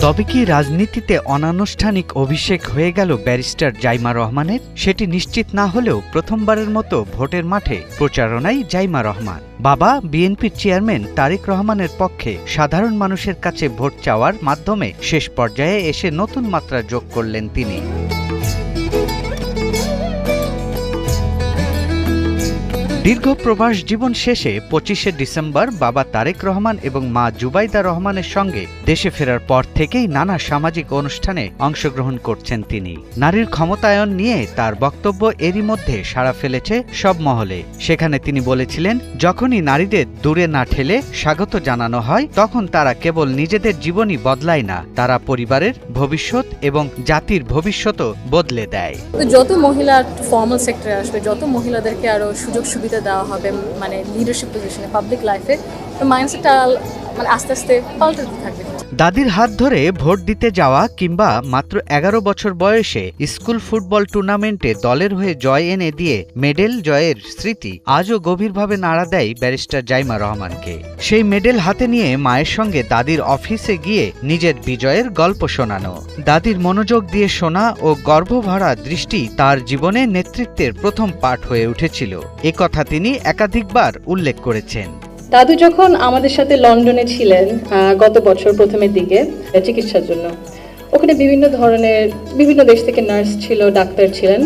তবে কি রাজনীতিতে অনানুষ্ঠানিক অভিষেক হয়ে গেল ব্যারিস্টার জাইমা রহমানের? সেটি নিশ্চিত না হলেও প্রথমবারের মতো ভোটের মাঠে প্রচারণায় জাইমা রহমান। বাবা, বিএনপির চেয়ারম্যান তারেক রহমানের পক্ষে সাধারণ মানুষের কাছে ভোট চাওয়ার মাধ্যমে শেষ পর্যায়ে এসে নতুন মাত্রা যোগ করলেন তিনি। দীর্ঘ প্রবাস জীবন শেষে পঁচিশে ডিসেম্বর বাবা তারেক রহমান এবং মা জুবাইদা রহমানের সঙ্গে দেশে ফেরার পর থেকেই নানা সামাজিক অনুষ্ঠানে অংশগ্রহণ করছেন তিনি। নারীর ক্ষমতায়ন নিয়ে তার বক্তব্য এরই মধ্যে সাড়া ফেলেছে সব মহলে। সেখানে তিনি বলেছিলেন, যখনই নারীদের দূরে না ঠেলে স্বাগত জানানো হয়, তখন তারা কেবল নিজেদের জীবনই বদলায় না, তারা পরিবারের ভবিষ্যৎ এবং জাতির ভবিষ্যৎও বদলে দেয়। যত মহিলা ফর্মাল সেক্টরে আসবে, যত মহিলাদেরকে আরও সুযোগ সুবিধা দেওয়া হবে মানে লিডারশিপ পজিশনে পাবলিক লাইফে মানে দাদির হাত ধরে ভোট দিতে যাওয়া কিংবা মাত্র এগারো বছর বয়সে স্কুল ফুটবল টুর্নামেন্টে দলের হয়ে জয় এনে দিয়ে মেডেল জয়ের স্মৃতি আজও গভীরভাবে নাড়া দেয় ব্যারিস্টার জাইমা রহমানকে। সেই মেডেল হাতে নিয়ে মায়ের সঙ্গে দাদির অফিসে গিয়ে নিজের বিজয়ের গল্প শোনানো। দাদির মনোযোগ দিয়ে শোনা ও গর্ভভরা দৃষ্টি তার জীবনে নেতৃত্বের প্রথম পাঠ হয়ে উঠেছিল। এ কথা তিনি একাধিকবার উল্লেখ করেছেন। দাদু যখন আমাদের সাথে লন্ডনে ছিলেন গত বছর প্রথমের দিকে চিকিৎসার জন্য, ওখানে বিভিন্ন ধরনের, বিভিন্ন দেশ থেকে নার্স ছিল, ডাক্তার ছিলেন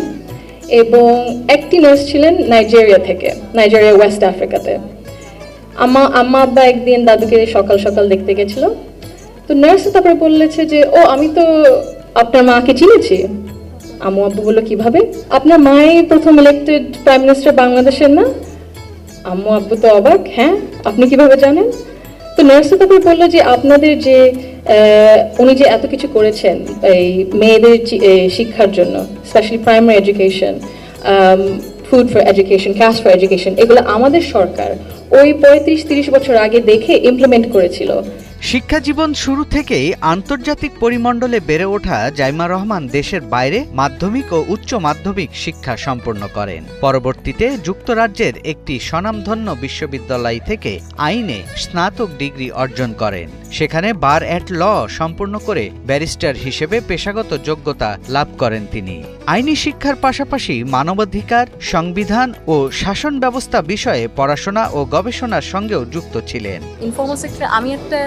এবং একটি নার্স ছিলেন নাইজেরিয়া থেকে, নাইজেরিয়া ওয়েস্ট আফ্রিকাতে। আমা আম্মা আব্বা একদিন দাদুকে সকাল সকাল দেখতে গেছিল। তো নার্স তারপরে বললেছে যে, ও, আমি তো আপনার মাকে চিনেছি। আম্মু আব্বু বলল, কীভাবে? আপনার মাই প্রথম ইলেক্টেড প্রাইম মিনিস্টার বাংলাদেশের না? আম্মু, আব্বু তো অবাক হ্যাঁ? আপনি কীভাবে জানেন? তো নার্সও তারপর বলল যে আপনাদের যে উনি যে এত কিছু করেছেন, এই মেয়েদের শিক্ষার জন্য specially primary education food for education cash for education এগুলো আমাদের সরকার ওই পঁয়ত্রিশ তিরিশ বছর আগে দেখে ইমপ্লিমেন্ট করেছিল। শিক্ষা জীবন শুরু থেকেই আন্তর্জাতিক পরিমণ্ডলে বেড়ে ওঠা জাইমা রহমান দেশের বাইরে মাধ্যমিক ও উচ্চ মাধ্যমিক শিক্ষা সম্পন্ন করেন। পরবর্তীতে যুক্তরাজ্যের একটি স্বনামধন্য বিশ্ববিদ্যালয় থেকে আইনে স্নাতক ডিগ্রি অর্জন করেন। সেখানে বার অ্যাট ল সম্পূর্ণ করে ব্যারিস্টার হিসেবে পেশাগত যোগ্যতা লাভ করেন তিনি। আইনি শিক্ষার পাশাপাশি মানবাধিকার, সংবিধান ও শাসন ব্যবস্থা বিষয়ে পড়াশোনা ও গবেষণার সঙ্গেও যুক্ত ছিলেন। আমি একটা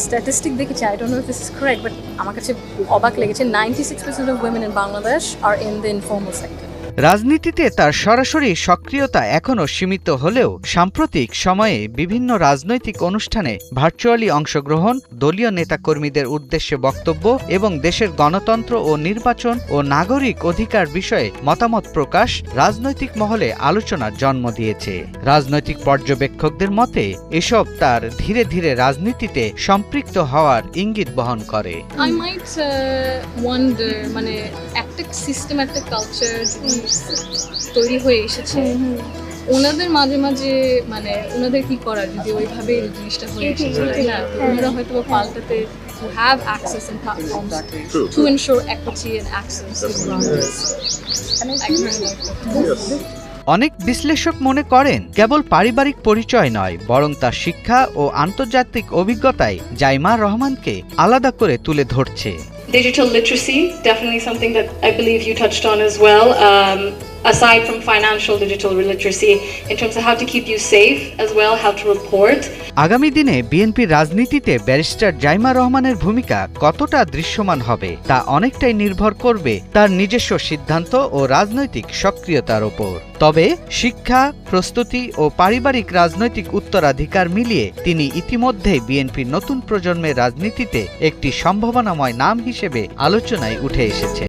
স্ট্যাটিস্টিক দেখেছি I don't know this is correct but আমার কাছে অবাক লেগেছে ninety six percent of women in Bangladesh are in the informal sector রাজনীতিতে তার সরাসরি সক্রিয়তা এখনও সীমিত হলেও সাম্প্রতিক সময়ে বিভিন্ন রাজনৈতিক অনুষ্ঠানে ভার্চুয়ালি অংশগ্রহণ দলীয় নেতাকর্মীদের উদ্দেশ্যে বক্তব্য এবং দেশের গণতন্ত্র ও নির্বাচন ও নাগরিক অধিকার বিষয়ে মতামত প্রকাশ রাজনৈতিক মহলে আলোচনার জন্ম দিয়েছে। রাজনৈতিক পর্যবেক্ষকদের মতে এসব তার ধীরে ধীরে রাজনীতিতে সম্পৃক্ত হওয়ার ইঙ্গিত বহন করে। Uh, মানে একটা সিস্টেম একটা কালচার তৈরি হয়ে এসেছে। ওনাদের মাঝে মাঝে মানে ওনাদের কি করার যদি ওইভাবে এই জিনিসটা হয়ে এসেছে? না তো ওনারা হয়তো বা পাল্টাতে to have access and platforms to ensure equity and access to grounders. অনেক বিশ্লেষক মনে করেন কেবল পারিবারিক পরিচয় নয় বরং তার শিক্ষা ও আন্তর্জাতিক অভিজ্ঞতায় জাইমা রহমানকে আলাদা করে তুলে ধরছে। Digital literacy, definitely something that I believe you touched on as well. Um, aside from financial digital literacy, in terms of how to keep you safe as well, how to report. আগামী দিনে বিএনপির রাজনীতিতে barrister Zaima রহমানের ভূমিকা কতটা দৃশ্যমান হবে তা অনেকটাই নির্ভর করবে তার নিজস্ব সিদ্ধান্ত ও রাজনৈতিক সক্রিয়তার ওপর তবে শিক্ষা প্রস্তুতি ও পারিবারিক রাজনৈতিক উত্তরাধিকার মিলিয়ে তিনি ইতিমধ্যেই বিএনপির নতুন প্রজন্মের রাজনীতিতে একটি সম্ভাবনাময় নাম হিসেবে আলোচনায় উঠে এসেছে।